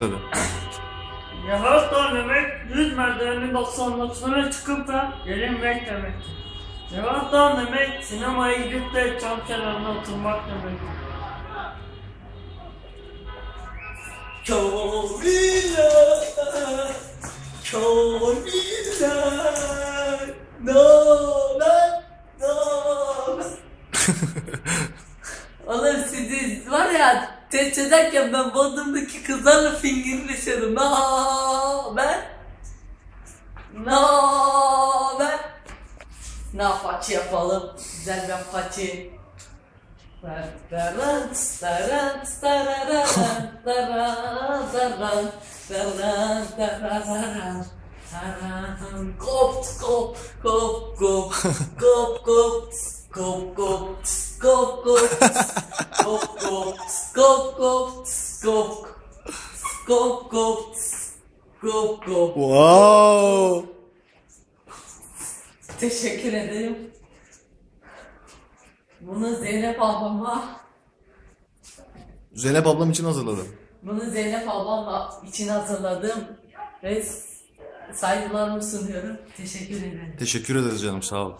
Tabii. Da demek 100 merdivenin 99'una çıkıp da gelinmek demektir. Da demek sinemaya gidip de cam kenarına oturmak demektir. Camila, no, no, no. Oğlum siz var ya test ederken ben Bodrum'daki kızlarla fingirleşiyordum. No, ben. No, ben. Ne paçı yapalım? Güzel bir taran. Kop, kop, kop, kop, kop, kop, kop, kop, kop, kop, Skop kop, skop kop, skop Skop kop, skop kop. Wow. Teşekkür ederim. Bunu Zeynep ablama, Zeynep ablam için hazırladım. bunu Zeynep ablam için hazırladım ve saygılarımı sunuyorum. Teşekkür ederim. Teşekkür ederiz canım sağ ol.